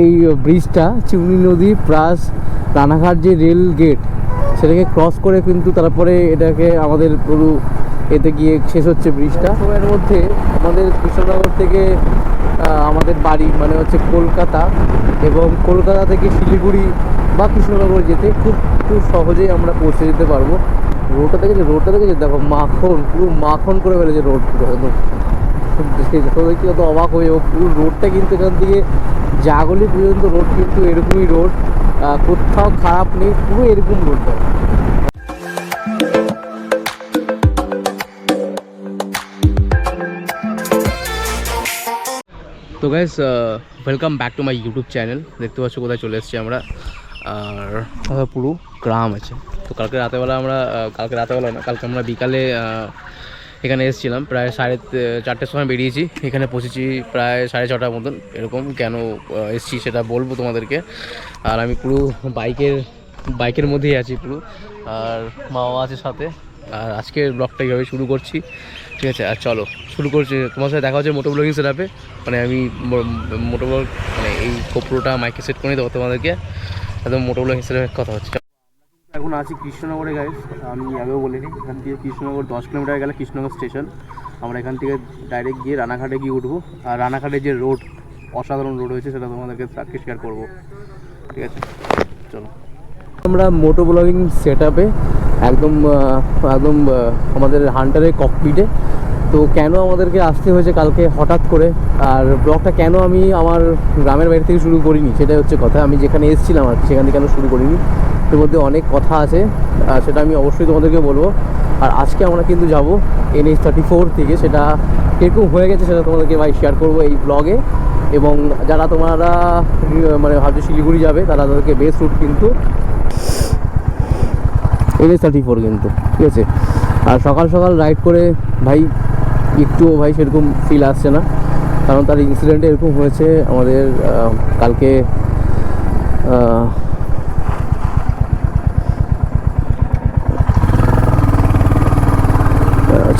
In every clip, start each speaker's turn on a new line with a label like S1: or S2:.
S1: এই ব্রিজটা চিমনি নদী প্লাস রানাঘাট যে রেল গেট, সেটাকে ক্রস করে কিন্তু তারপরে এটাকে আমাদের পুরো এতে গিয়ে শেষ হচ্ছে ব্রিজটা। সময়ের মধ্যে আমাদের কৃষ্ণনগর থেকে আমাদের বাড়ি মানে হচ্ছে কলকাতা এবং কলকাতা থেকে শিলিগুড়ি বা কৃষ্ণনগর যেতে খুব খুব সহজেই আমরা পৌঁছে যেতে পারব। রোডটা দেখেছি? রোডটা দেখেছি? দেখো মাখন, পুরো মাখন করে ফেলেছে রোড পুরো একদম। কি অত অবাক হয়ে যাব পুরো রোডটা কিন্তু এখান থেকে জাগলি পর্যন্ত রোড কিন্তু এরকমই রোড। কোথাও খারাপ নেই পুরো এরকম রোডটা তো guys welcome back to my YouTube channel দেখতে পাচ্ছ কোথায় চলে এসেছি আমরা। আর পুরো গ্রাম আছে। তো কালকে রাতেবেলা আমরা কালকে রাতেবেলা না কালকে আমরা বিকালে এখানে এসেছিলাম, প্রায় সাড়ে চারটের সময় বেরিয়েছি। এখানে পৌঁছেছি প্রায় সাড়ে ছটার মতন। এরকম কেন এসেছি সেটা বলব তোমাদেরকে। আর আমি পুরো বাইকের বাইকের মধ্যেই আছি পুরো। আর মা বাবা আছে সাথে। আর আজকের ব্লগটা এইভাবে শুরু করছি। ঠিক আছে, আর চলো, শুরু করছি। তোমার সাথে দেখা হচ্ছে মোটো ব্লগিং সেটআপে মানে আমি মোটো ব্লগ মানে এই কোপ্রোটা মাইকে সেট করে দেবো তোমাদেরকে। একদম মোটো ব্লগিং সেটআপে কথা হচ্ছে। আছি কৃষ্ণনগরে গাইস আমি আগেও বলিনি, এখান থেকে কৃষ্ণনগর দশ কিলোমিটার গেলে কৃষ্ণনগর স্টেশন। আমরা এখান থেকে ডাইরেক্ট গিয়ে রানাঘাটে গিয়ে উঠবো। আর রানাঘাটের যে রোড অসাধারণ রোড হয়েছে, সেটা তোমাদেরকে শেয়ার করব। ঠিক আছে? চলো। আমরা মোটো ব্লগিং সেট একদম একদম আমাদের হান্টারের ককপিটে তো কেন আমাদেরকে আসতে হয়েছে কালকে হঠাৎ করে? আর ব্লগটা কেন আমি আমার গ্রামের বাড়ি থেকে শুরু করিনি? সেটাই হচ্ছে কথা। আমি যেখানে এসেছিলাম আর সেখান থেকে কেন শুরু করিনি? এর মধ্যে অনেক কথা আছে সেটা আমি অবশ্যই তোমাদেরকে বলব। আর আজকে আমরা কিন্তু যাব এনএইচ থার্টি ফোর থেকে, সেটা কীরকম হয়ে গেছে সেটা তোমাদেরকে ভাই শেয়ার করব এই ব্লগে এবং যারা তোমরা মানে ভাবছ শিলিগুড়ি যাবে, তারা তাদেরকে বেস্ট রুট কিন্তু এনএস থার্টি ফোর কিন্তু, ঠিক আছে? আর সকাল সকাল রাইড করে ভাই একটুও ভাই সেরকম ফিল আসছে না। কারণ তার ইনসিডেন্টে এরকম হয়েছে, আমাদের কালকে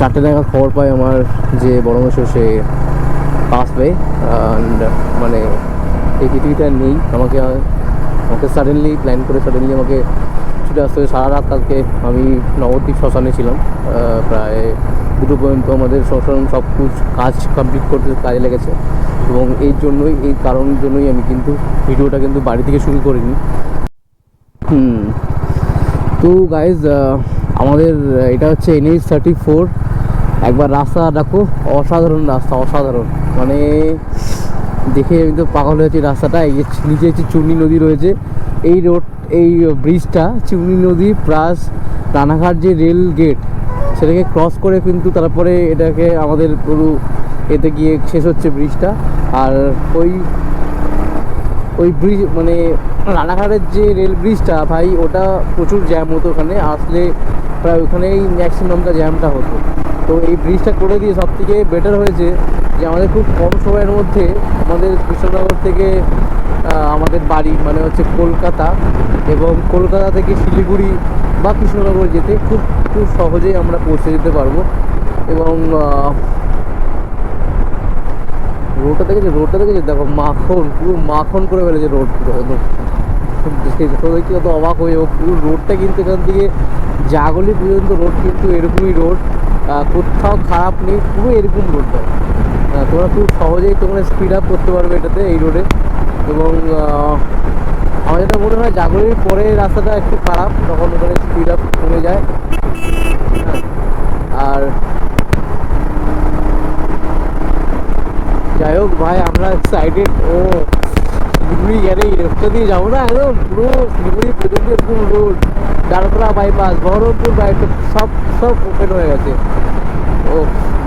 S1: চারটে নাগাদ খবর পাই আমার যে বড় সে পাস পেয়ে অ্যান্ড মানে এই পৃথিবীতে আর নেই। আমাকে আমাকে সাডেনলি প্ল্যান করে সাডেনলি আমাকে ছুটে আসতে হবে সারা রাত কালকে আমি নবদ্বীপ শ্মশানে ছিলাম। প্রায় দুটো পর্যন্ত আমাদের শ্মশান সব কাজ কমপ্লিট করতে কাজে লেগেছে। এবং এই জন্যই, এই কারণের জন্যই আমি কিন্তু ভিডিওটা কিন্তু বাড়ি থেকে শুরু করিনি। হুম। তো গাইজ আমাদের, এটা হচ্ছে এনএইচ থার্টি ফোর একবার রাস্তা দেখো, অসাধারণ রাস্তা, অসাধারণ। মানে দেখে আমি তো পাগল হয়েছি রাস্তাটা, এই যে নিচে হচ্ছে চূর্ণী নদী রয়েছে। এই রোড, এই ব্রিজটা চূর্ণী নদী প্লাস রানাঘাট যে রেল গেট, সেটাকে ক্রস করে কিন্তু তারপরে এটাকে আমাদের পুরো এতে গিয়ে শেষ হচ্ছে ব্রিজটা। আর ওই ওই ব্রিজ মানে রানাঘাটের যে রেল ব্রিজটা, ভাই, ওটা প্রচুর জ্যাম হতো ওখানে। আসলে প্রায় ওখানেই ম্যাক্সিমামটা জ্যামটা হতো। তো এই ব্রিজটা করে দিয়ে সব থেকে বেটার হয়েছে যে আমাদের খুব কম সময়ের মধ্যে আমাদের কৃষ্ণনগর থেকে আমাদের বাড়ি মানে হচ্ছে কলকাতা এবং কলকাতা থেকে শিলিগুড়ি বা কৃষ্ণনগর যেতে খুব খুব সহজেই আমরা পৌঁছে যেতে পারব এবং রোডটা দেখেছি? রোডটা দেখেছি? দেখো, মাখন, পুরো মাখন করে ফেলেছে রোড পুরো অত অবাক হয়ে যাব। পুরো রোডটা কিন্তু এখান থেকে জাগলি পর্যন্ত রোড কিন্তু এরকমই রোড কোথাও খারাপ নেই, পুরো এরকম রোডটা তোমরা খুব সহজেই তোমরা স্পিড আপ করতে পারবে এটাতে, এই রোডে এবং আমার যেটা মনে হয় জাগলির পরে রাস্তাটা একটু খারাপ, তখন ওখানে স্পিড আপ কমে যায়। আর যাই হোক ভাই, আমরা এক্সাইটেড ও, শিলিগুড়ি গেলে রোডটা দিয়ে যাব না একদম? পুরো শিলিগুড়ি পর্যন্ত এরকম রোড চারপড়া বাইপাস বহরমপুর বাইপাস সব সব ওপেন হয়ে গেছে। ও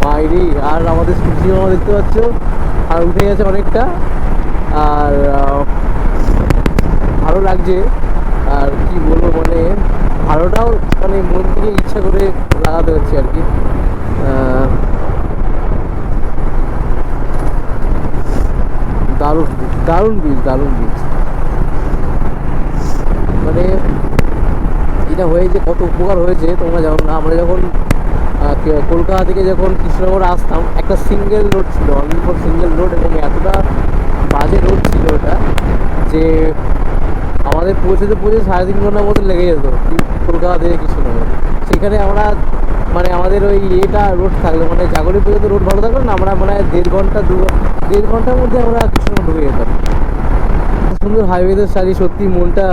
S1: বাইরে আর আমাদের সূর্যি মামা দেখতে পাচ্ছ? আর উঠে গেছে অনেকটা। আর ভালো লাগছে। আর কি বলব মানে ভালোটাও মানে মন থেকে ইচ্ছা করে লাগাতে হচ্ছে আর কি। দারুণ দারুণ বীজ দারুণ বীজ মানে এটা হয়েছে কত উপকার হয়েছে, তোমরা জানো না। আমরা যখন কলকাতা থেকে যখন কৃষ্ণনগর আসতাম, একটা সিঙ্গেল রোড ছিল অনলি সিঙ্গেল রোড এবং এতটা বাজে রোড ছিল ওটা যে আমাদের পৌঁছতে পৌঁছে সাড়ে তিন ঘণ্টার মতো লেগে যেত কলকাতা থেকে কৃষ্ণনগর। সেখানে আমরা মানে আমাদের ওই ইয়েটা রোড থাকল মানে জাগরি পর্যন্ত রোড ভালো থাকল না, আমরা মানে দেড় ঘণ্টা, দু, দেড় ঘণ্টার মধ্যে আমরা কৃষ্ণনগর ঢুকে যেতাম। সুন্দর হাইওয়েতে সারি, সত্যি মনটা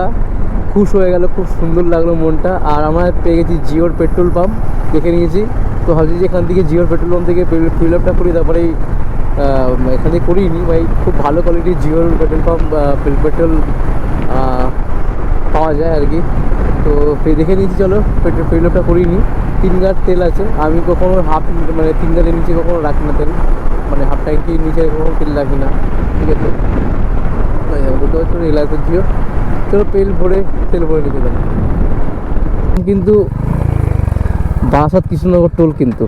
S1: খুশ হয়ে গেল, খুব সুন্দর লাগল মনটা। আর আমরা পেয়ে গেছি জিওর পেট্রোল পাম্প, দেখে নিয়েছি। তো ভাবছি যে এখান থেকে জিওর পেট্রোল পাম্প থেকে ফিল আপটা করি, তারপরে এখানে করিনি, ভাই, খুব ভালো কোয়ালিটির জিওর পেট্রোল পাম্প পেট্রোল পাওয়া যায় আর কি। তো দেখে নিয়েছি, চলো পেট্রোল ফিল আপটা করিনি। তিন গার তেল আছে, আমি কখনো হাফ মানে তিন গারের নিচে কখনো রাখি না তেল। মানে হাফ ট্যাঙ্কির নিচে কখনো তেল রাখি না, ঠিক আছে? পারছ? রিলায়েন্সের জিও চলো তেল ভরে তেল ভরে নিতে গেলাম কিন্তু বারাসাত কৃষ্ণনগর টোল কিন্তু।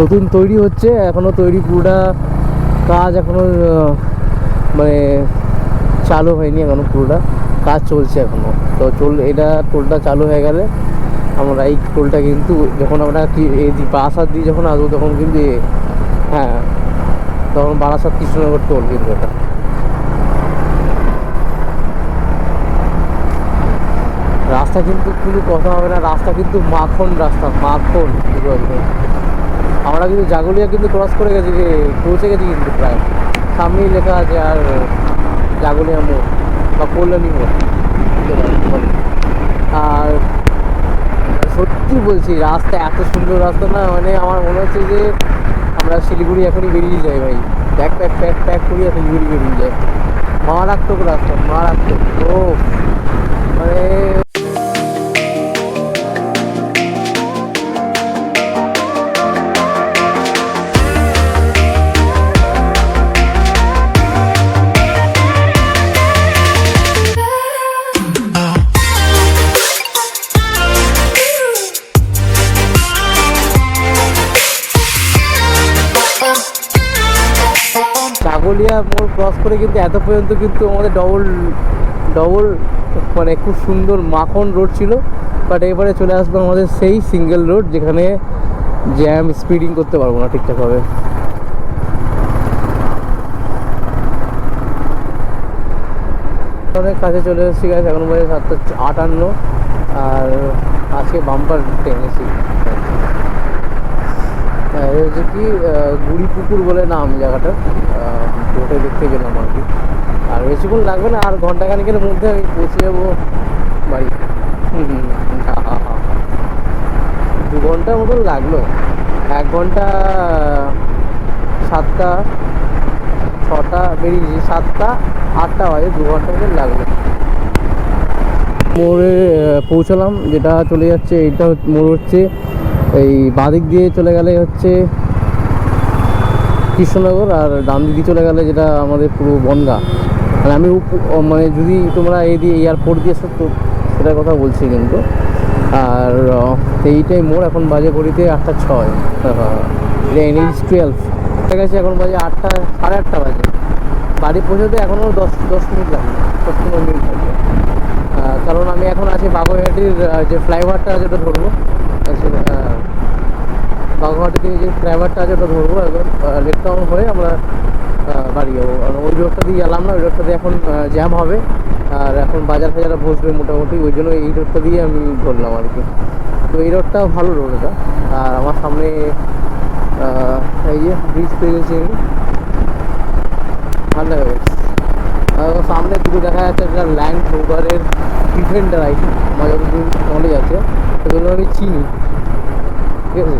S1: নতুন তৈরি হচ্ছে এখনও তৈরি পুরোটা কাজ এখনও মানে চালু হয়নি এখনও পুরোটা, কাজ চলছে এখনও তো চল এটা টোলটা চালু হয়ে গেলে আমরা এই টোলটা কিন্তু, যখন আমরা এই বারাসাত দিয়ে যখন আসব তখন কিন্তু হ্যাঁ তখন বারাসাত কৃষ্ণনগর টোল কিন্তু এটা। রাস্তা কিন্তু কোনো কথা হবে না, রাস্তা কিন্তু মাখন রাস্তা, মাখন। আমরা কিন্তু জাগলিয়া কিন্তু ক্রস করে গেছি যে, পৌঁছে গেছি কিন্তু প্রায়। সামনেই লেখা আছে আর জাগলিয়া মোড় বা কল্যাণী মোড়। আর সত্যি বলছি, রাস্তা এত সুন্দর রাস্তা না মানে আমার মনে হচ্ছে যে আমরা শিলিগুড়ি এখনই বেরিয়ে যাই ভাই। প্যাক প্যাক প্যাক প্যাক করি আর শিলিগুড়ি বেরিয়ে যায় মারাত্মক রাস্তা, মারাত্মক। চাগলিয়া মোড় ক্রস করে কিন্তু এত পর্যন্ত কিন্তু আমাদের ডবল ডবল মানে খুব সুন্দর মাখন রোড ছিল। বাট এবারে চলে আসব আমাদের সেই সিঙ্গেল রোড যেখানে জ্যাম স্পিডিং করতে পারব না ঠিকঠাকভাবে। অনেক কাছে চলে এসেছি গাছ এখন বাজে সাতটা আটান্ন। আর আজকে বাম্পার টেনেছি। হচ্ছে কি আহ, গুড়িপুকুর বলে নাম জায়গাটা। রোডে দেখতে গেলাম আর কি। আর বেশিক্ষণ লাগবে না আর ঘণ্টা খানিকের মধ্যে আমি পৌঁছে যাব বাড়ি। দু ঘণ্টার মতন লাগল। এক ঘণ্টা সাতটা ছটা বেরিয়েছি সাতটা আটটা বাজে দু ঘণ্টা মতন লাগল। মোড়ে পৌঁছালাম যেটা চলে যাচ্ছে হচ্ছে- মোড় হচ্ছে এই বাঁদিক দিয়ে চলে গেলে হচ্ছে কৃষ্ণনগর আর ডান দিকে চলে গেলে যেটা আমাদের পুরো বনগা। মানে আমি মানে যদি তোমরা এই দিয়ে এয়ারপোর্ট দিয়ে এসো তো সেটার কথা বলছি কিন্তু। আর এইটাই মোড় এখন বাজে ঘড়িতে আটটা ছয়। এটা এনএইচ টুয়েলভ ঠিক আছে, এখন বাজে আটটা, সাড়ে আটটা বাজে। বাড়ি পৌঁছাতে এখনও দশ দশ মিনিট লাগবে দশ পনেরো মিনিট লাগবে কারণ আমি এখন আছি বাগুইহাটির যে ফ্লাইওভারটা ওটা ধরবো। আসলে, থেকে যে ড্রাইভারটা আছে ওটা ধরবো এখন লেক টাউন হয়ে আমরা বাড়ি যাব। আর ওই রোডটা দিয়ে গেলাম না ওই রোডটা দিয়ে এখন জ্যাম হবে। আর এখন বাজার ফাজারা বসবে মোটামুটি ওই জন্য এই রোডটা দিয়ে আমি ধরলাম আর কি। তো এই রোডটা ভালো রোড এটা আর আমার সামনে এই যে ব্রিজ পেয়ে ভালো লাগে সামনে দুটো দেখা যাচ্ছে একটা ল্যান্ড রোভারের ডিফেন্ডার আইটি আমার যতদূর নলেজ আছে সেগুলো আমি চিনি। ঠিক আছে?